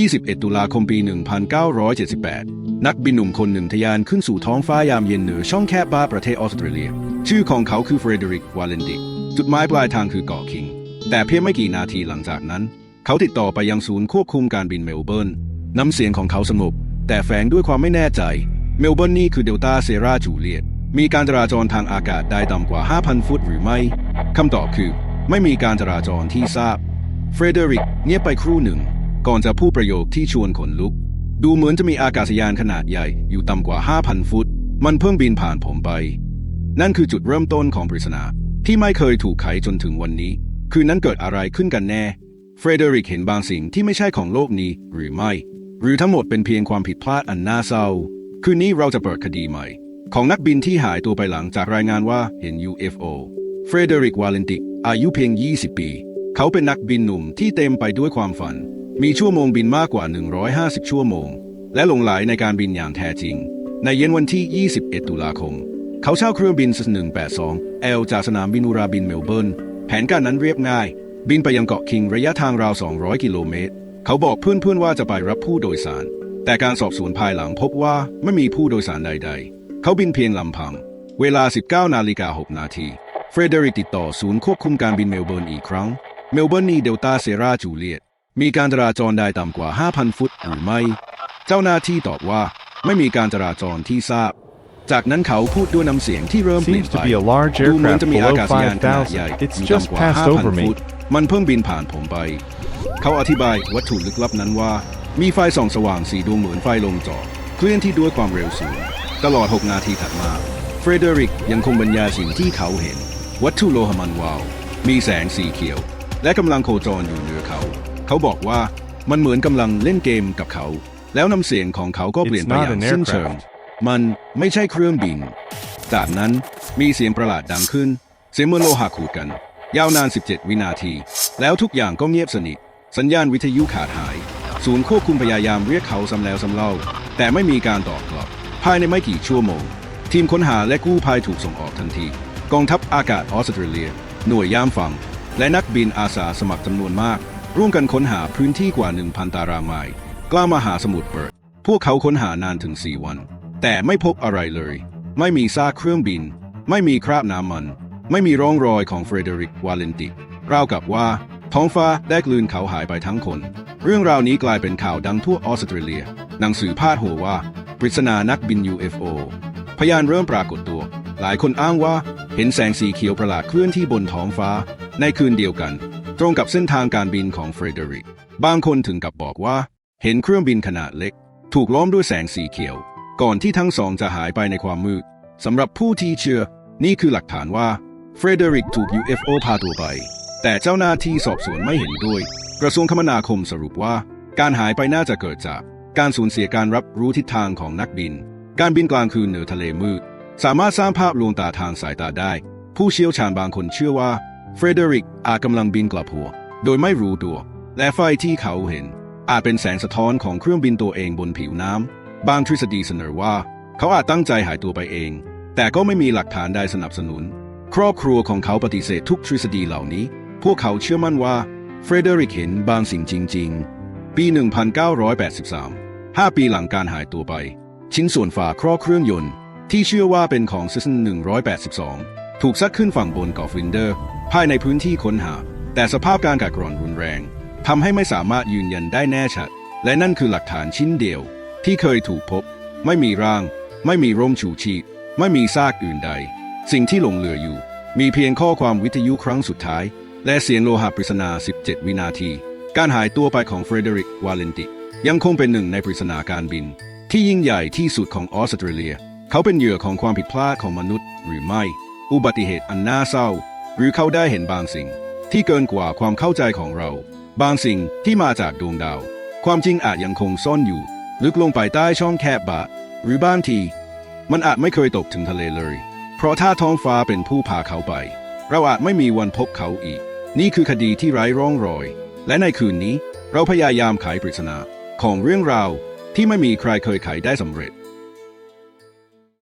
21 ตุลาคมปี 1978 นักบินหนุ่มคนหนึ่งทะยานขึ้นสู่ท้องฟ้ายามเย็นเหนือช่องแคบบ้าประเทศออสเตรเลีย ชื่อของเขาคือเฟรเดริกวาเลนดิกจุดหมายปลายทางคือเกาะคิง แต่เพียงไม่กี่นาทีหลังจากนั้น เขาติดต่อไปยังศูนย์ควบคุมการบินเมลเบิร์นน้ำเสียงของเขาสงบแต่แฝงด้วยความไม่แน่ใจ เมลเบิร์นนี่คือเดลต้าเซราจูเลียตมีการจราจรทางอากาศได้ต่ำกว่า 5,000 ฟุตหรือไม่คำตอบคือ ไม่มีการจราจรที่ทราบเฟรเดริกเงียบไปครู่หนึ่ง ก่อนจะพูดประโยคที่ชวนขนลุก ดูเหมือนจะมีอากาศยานขนาดใหญ่อยู่ต่ำกว่า 5,000 ฟุต มันเพิ่งบินผ่านผมไป นั่นคือจุดเริ่มต้นของปริศนา ที่ไม่เคยถูกไขจนถึงวันนี้ คืนนั้นเกิดอะไรขึ้นกันแน่ เฟรเดริกเห็นบางสิ่งที่ไม่ใช่ของโลกนี้หรือไม่ หรือทั้งหมดเป็นเพียงความผิดพลาดอันน่าเศร้า คืนนี้เราจะเปิดคดีใหม่ ของนักบินที่หายตัวไปหลังจากรายงานว่าเห็น UFO เฟรเดริกวาเลนติกอายุเพียง 20 ปี เขาเป็นนักบินหนุ่มที่เต็มไปด้วยความฝัน มีชั่วโมงบินมากกว่า 150 ชั่วโมง และหลงไหลในการบินอย่างแท้จริง ในเย็นวันที่ 21 ตุลาคม เขาเช่าเครื่องบิน 182 L จากสนามบินอุราบินเมลเบิร์น แผนการนั้นเรียบง่าย บินไปยังเกาะคิงระยะทางราว 200 กิโลเมตร เขาบอกเพื่อนๆว่าจะไปรับผู้โดยสาร แต่การสอบสวนภายหลังพบว่าไม่มีผู้โดยสารใด ๆ เขาบินเพียงลำพัง เวลา 19 นาฬิกา 6 นาทีเฟรเดริกติดต่อศูนย์ควบคุมการบินเมลเบิร์นอีกครั้ง เมลเบิร์นนีเดลต้าเซราจูเลียต มีการจราจรได้ต่ำกว่า 5,000 ฟุตหรือไม่ เจ้าหน้าที่ตอบว่าไม่มีการจราจรที่ทราบ จากนั้นเขาพูดด้วยน้ำเสียงที่เริ่มเปลี่ยน Seems ไป to be a large ดูเหมือน aircraft จะมีอา below กาศยานขนาดใหญ่ 5,000. It's อยู่ just ต่ำกว่า passed over 5,000 me. ฟุต มันเพิ่งบินผ่านผมไป เขาอธิบายวัตถุลึกลับนั้นว่า มีไฟส่องสว่างสีดวงเหมือนไฟลงจอดเคลื่อนที่ด้วยความเร็วสูง ตลอด 6 นาทีถัดมา เฟรเดริกยังคงบรรยายสิ่งที่เขาเห็น วัตถุโลหะมันวาว มีแสงสีเขียว และกำลังโคจรอยู่เหนือเขา เขาบอกว่ามันเหมือนกำลังเล่นเกมกับเขา แล้วน้ำเสียงของเขาก็เปลี่ยนไปอย่าง It's not an สิ้นเชิง aircraft. มันไม่ใช่เครื่องบินจากนั้นมีเสียงประหลาดดังขึ้น เสียงเหมือนโลหะขูดกัน ยาวนาน 17 วินาที แล้วทุกอย่างก็เงียบสนิท สัญญาณวิทยุขาดหาย ศูนย์ควบคุมพยายามเรียกเขาซ้ำแล้วซ้ำเล่า แต่ไม่มีการตอบกลับ ภายในไม่กี่ชั่วโมง ทีมค้นหาและกู้ภัยถูกส่งออกทันที กองทัพอากาศออสเตรเลีย หน่วยยามฝั่งและนักบินอาสาสมัครจำนวนมาก ร่วมกันค้นหาพื้นที่กว่า 1,000 ตารางไมล์กล้ามหาสมุทรเปิด พวกเขาค้นหานานถึง 4 วัน แต่ไม่พบอะไรเลย ไม่มีซากเครื่องบิน ไม่มีคราบน้ำมัน ไม่มีร่องรอยของเฟรเดริกวาเลนติกราวกับว่า ท้องฟ้าได้กลืนเขาหายไปทั้งคน เรื่องราวนี้กลายเป็นข่าวดังทั่วออสเตรเลีย หนังสือพาดหัวว่า ปริศนานักบิน UFO พยานเริ่มปรากฏตัว หลายคนอ้างว่าเห็นแสงสีเขียวประหลาดเคลื่อนที่บนท้องฟ้า ในคืนเดียวกัน ตรงกับเส้นทางการบินของเฟรเดริก บางคนถึงกับบอกว่า เห็นเครื่องบินขนาดเล็ก ถูกล้อมด้วยแสงสีเขียว ก่อนที่ทั้งสองจะหายไปในความมืดสำหรับผู้ที่เชื่อ นี่คือหลักฐานว่าเฟรเดริกถูก UFO พาตัวไป แต่เจ้าหน้าที่สอบสวนไม่เห็นด้วย กระทรวงคมนาคมสรุปว่า การหายไปน่าจะเกิดจาก การสูญเสียการรับรู้ทิศทางของนักบิน การบินกลางคืนเหนือทะเลมืด สามารถสร้างภาพลวงตาทางสายตาได้ ผู้เชี่ยวชาญบางคนเชื่อว่า เฟรเดริกอาจกำลังบินกลับหัว โดยไม่รู้ตัว และไฟที่เขาเห็น อาจเป็นแสงสะท้อนของเครื่องบินตัวเองบนผิวน้ำบางทฤษฎีเสนอว่า เขาอาจตั้งใจหายตัวไปเอง แต่ก็ไม่มีหลักฐานใดสนับสนุน ครอบครัวของเขาปฏิเสธทุกทฤษฎีเหล่านี้ พวกเขาเชื่อมั่นว่าเฟรเดริกเห็นบางสิ่งจริง ๆ ปี 1983 5 ปีหลังการหายตัวไป ชิ้นส่วนฝาครอบเครื่องยนต์ ที่เชื่อว่าเป็นของซิสน182 ถูกซัดขึ้นฝั่งบนเกาะฟินเดอร์ ภายในพื้นที่ค้นหา แต่สภาพการกัดกร่อนรุนแรงทำให้ไม่สามารถยืนยันได้แน่ชัด และนั่นคือหลักฐานชิ้นเดียว ที่เคยถูกพบ ไม่มีร่าง ไม่มีร่มชูชีพไม่มีซากอื่นใด สิ่งที่หลงเหลืออยู่ มีเพียงข้อความวิทยุครั้งสุดท้าย และเสียงโลหะปริศนา 17 วินาที การหายตัวไปของเฟรเดริก วาเลนติ ยังคงเป็นหนึ่งในปริศนาการบิน ที่ยิ่งใหญ่ที่สุดของออสเตรเลีย เขาเป็นเหยื่อของความผิดพลาดของมนุษย์หรือไม่ อุบัติเหตุอันน่าเศร้า หรือเขาได้เห็นบางสิ่ง ที่เกินกว่าความเข้าใจของเรา บางสิ่งที่มาจากดวงดาว ความจริงอาจยังคงซ่อนอยู่ ลึกลงไปใต้ช่องแคบบาหรือบางที มันอาจไม่เคยตกถึงทะเลเลย เพราะถ้าท้องฟ้าเป็นผู้พาเขาไป เราอาจไม่มีวันพบเขาอีก นี่คือคดีที่ไร้ร่องรอย และในคืนนี้เราพยายามไขปริศนาของเรื่องราวที่ไม่มีใครเคยไขได้สำเร็จ